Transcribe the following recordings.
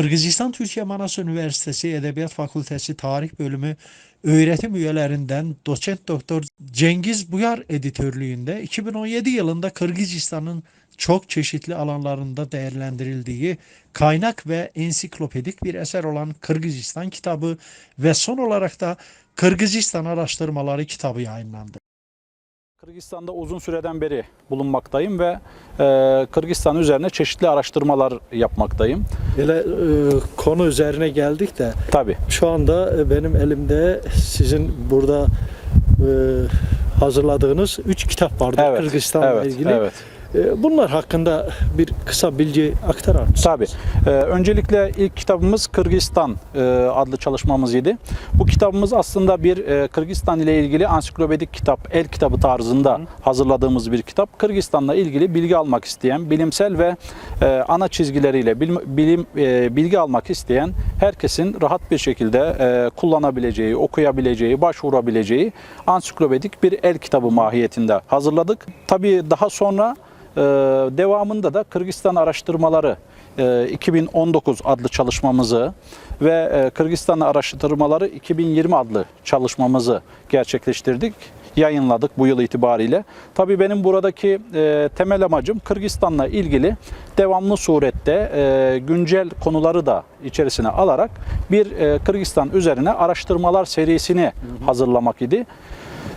Kırgızistan Türkiye Manas Üniversitesi Edebiyat Fakültesi Tarih Bölümü öğretim üyelerinden doçent doktor Cengiz Buyar editörlüğünde 2017 yılında Kırgızistan'ın çok çeşitli alanlarında değerlendirildiği kaynak ve ensiklopedik bir eser olan Kırgızistan kitabı ve son olarak da Kırgızistan Araştırmaları kitabı yayınlandı. Kırgızistan'da uzun süreden beri bulunmaktayım ve e, Kırgızistan üzerine çeşitli araştırmalar yapmaktayım. Böyle e, konu üzerine geldik de Tabii. şu anda e, benim elimde sizin burada e, hazırladığınız 3 kitap vardı Evet. Kırgızistan'la evet, ilgili. Evet. E, bunlar hakkında bir kısa bilgi aktarar mısınız? Tabii. Ee, öncelikle ilk kitabımız Kırgızistan e, adlı çalışmamız idi. Bu kitabımız aslında bir e, Kırgızistan ile ilgili ansiklopedik kitap, el kitabı tarzında hazırladığımız bir kitap. Kırgızistan'la ilgili bilgi almak isteyen, bilimsel ve e, ana çizgileriyle bilim, bilim e, bilgi almak isteyen herkesin rahat bir şekilde e, kullanabileceği, okuyabileceği, başvurabileceği ansiklopedik bir el kitabı mahiyetinde hazırladık. Tabii daha sonra ee, devamında da Kırgızistan araştırmaları e, 2019 adlı çalışmamızı ve e, Kırgızistan araştırmaları 2020 adlı çalışmamızı gerçekleştirdik. Yayınladık bu yıl itibariyle. Tabii benim buradaki e, temel amacım Kırgızistan'la ilgili devamlı surette e, güncel konuları da içerisine alarak bir e, Kırgızistan üzerine araştırmalar serisini hazırlamak idi.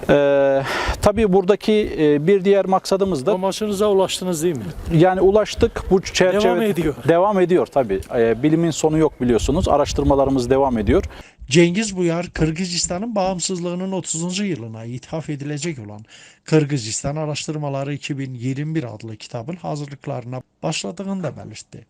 Ee, tabii buradaki e, bir diğer maksadımız da Amaçınıza ulaştınız değil mi? yani ulaştık bu çerçeve Devam ediyor. Devam ediyor tabii. Ee, bilimin sonu yok biliyorsunuz. Araştırmalarımız devam ediyor. Cengiz Buyar, Kırgızistan'ın bağımsızlığının 30. yılına ithaf edilecek olan Kırgızistan Araştırmaları 2021 adlı kitabın hazırlıklarına başladığını da belirtti.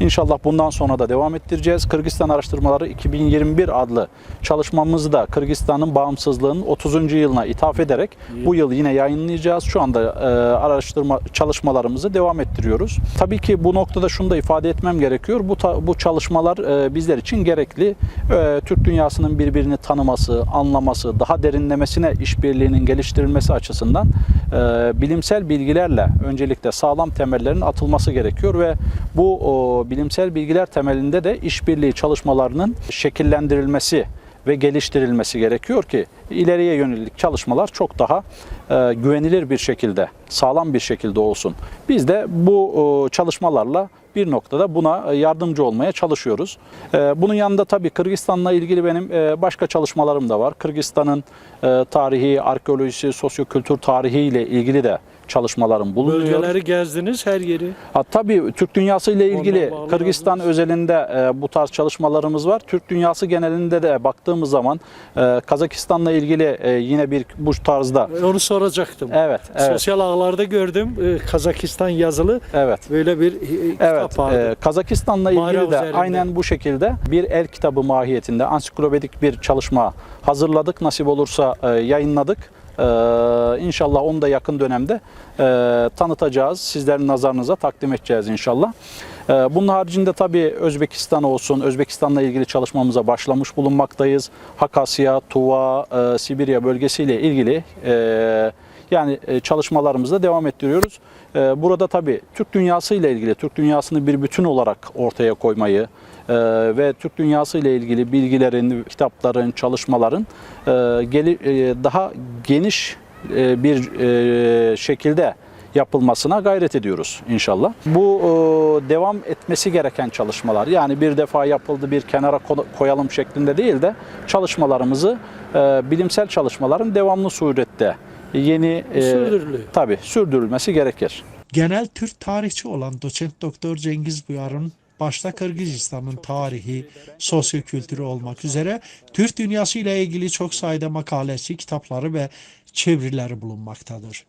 İnşallah bundan sonra da devam ettireceğiz. Kırgızistan Araştırmaları 2021 adlı çalışmamızı da Kırgızistan'ın bağımsızlığının 30. yılına ithaf ederek bu yıl yine yayınlayacağız. Şu anda e, araştırma çalışmalarımızı devam ettiriyoruz. Tabii ki bu noktada şunu da ifade etmem gerekiyor. Bu bu çalışmalar e, bizler için gerekli. E, Türk dünyasının birbirini tanıması, anlaması, daha derinlemesine işbirliğinin geliştirilmesi açısından e, bilimsel bilgilerle öncelikle sağlam temellerin atılması gerekiyor ve bu bilimsel bilgiler temelinde de işbirliği çalışmalarının şekillendirilmesi ve geliştirilmesi gerekiyor ki ileriye yönelik çalışmalar çok daha e, güvenilir bir şekilde, sağlam bir şekilde olsun. Biz de bu e, çalışmalarla bir noktada buna yardımcı olmaya çalışıyoruz. E, bunun yanında tabii Kırgızistan'la ilgili benim e, başka çalışmalarım da var. Kırgızistan'ın e, tarihi, arkeolojisi, sosyokültür tarihi ile ilgili de çalışmalarım bulunuyor. Bölgeleri gezdiniz her yeri. Ha, tabii Türk dünyası ile ilgili Kırgızistan özelinde e, bu tarz çalışmalarımız var. Türk dünyası genelinde de baktığımız zaman e, Kazakistan'la ilgili e, yine bir bu tarzda Onu soracaktım. Evet, evet, Sosyal ağlarda gördüm e, Kazakistan yazılı evet. böyle bir e, Evet, kitap vardı. e, Kazakistan'la ilgili de üzerinde. aynen bu şekilde bir el kitabı mahiyetinde ansiklopedik bir çalışma hazırladık. Nasip olursa e, yayınladık. E, inşallah onu da yakın dönemde e, tanıtacağız. Sizlerin nazarınıza takdim edeceğiz inşallah. E, bunun haricinde tabii Özbekistan olsun, Özbekistan'la ilgili çalışmamıza başlamış bulunmaktayız. Hakasya, Tuva, e, Sibirya bölgesiyle ilgili e, yani e, çalışmalarımızda devam ettiriyoruz. E, Burada tabii Türk dünyası ile ilgili, Türk dünyasını bir bütün olarak ortaya koymayı e, ve Türk dünyası ile ilgili bilgilerin, kitapların, çalışmaların daha geniş bir şekilde yapılmasına gayret ediyoruz inşallah. Bu devam etmesi gereken çalışmalar yani bir defa yapıldı bir kenara ko- koyalım şeklinde değil de çalışmalarımızı bilimsel çalışmaların devamlı surette yeni e, Sürdürülüyor. tabii sürdürülmesi gerekir. Genel Türk tarihçi olan doçent doktor Cengiz Buyar'ın başta Kırgızistan'ın tarihi, sosyokültürü olmak üzere Türk dünyası ile ilgili çok sayıda makalesi, kitapları ve çevirileri bulunmaktadır.